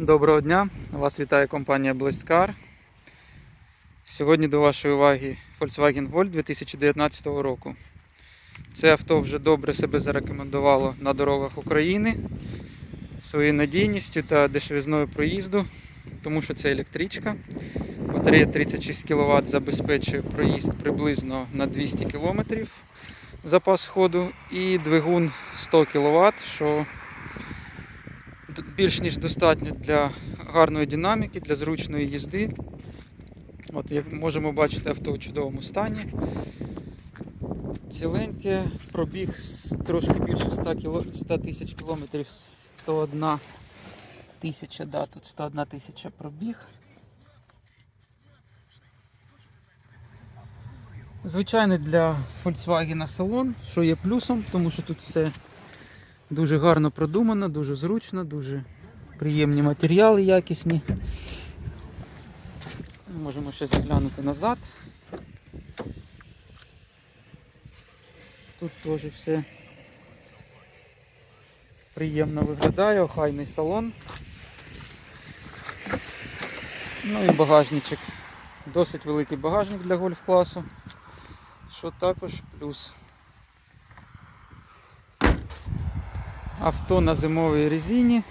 Доброго дня! Вас вітає компанія Blestcar. Сьогодні до вашої уваги Volkswagen Volt 2019 року. Це авто вже добре себе зарекомендувало на дорогах України своєю надійністю та дешевизною проїзду, тому що це електричка. Батарея 36 кВт забезпечує проїзд приблизно на 200 км запас ходу і двигун 100 кВт, що більш ніж достатньо для гарної динаміки, для зручної їзди. От як можемо бачити, авто у чудовому стані. Ціленьке, пробіг трошки більше 100 100 тисяч кілометрів, 101 тисяча, да, тут 101 тисяча пробіг. Звичайний для Volkswagen салон, що є плюсом, тому що тут все дуже гарно продумано, дуже зручно, дуже приємні матеріали якісні. Можемо ще заглянути назад. Тут теж все приємно виглядає, охайний салон. Ну і багажничок. Досить великий багажник для гольф класу, що також плюс. Авто на зимовій резині.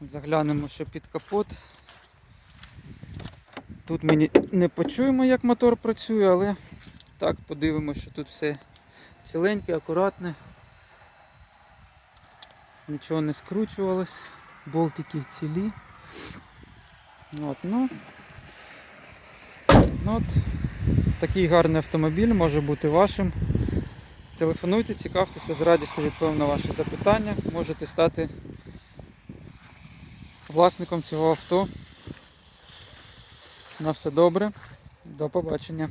Заглянемо ще під капот. Тут ми не почуємо, як мотор працює, але так подивимося, що тут все ціленьке, акуратне. Нічого не скручувалось, болтики цілі. От, ну, ну, от, такий гарний автомобіль може бути вашим. Телефонуйте, цікавтеся, з радістю відповім на ваші запитання. Можете стати власником цього авто. На все добре. До побачення.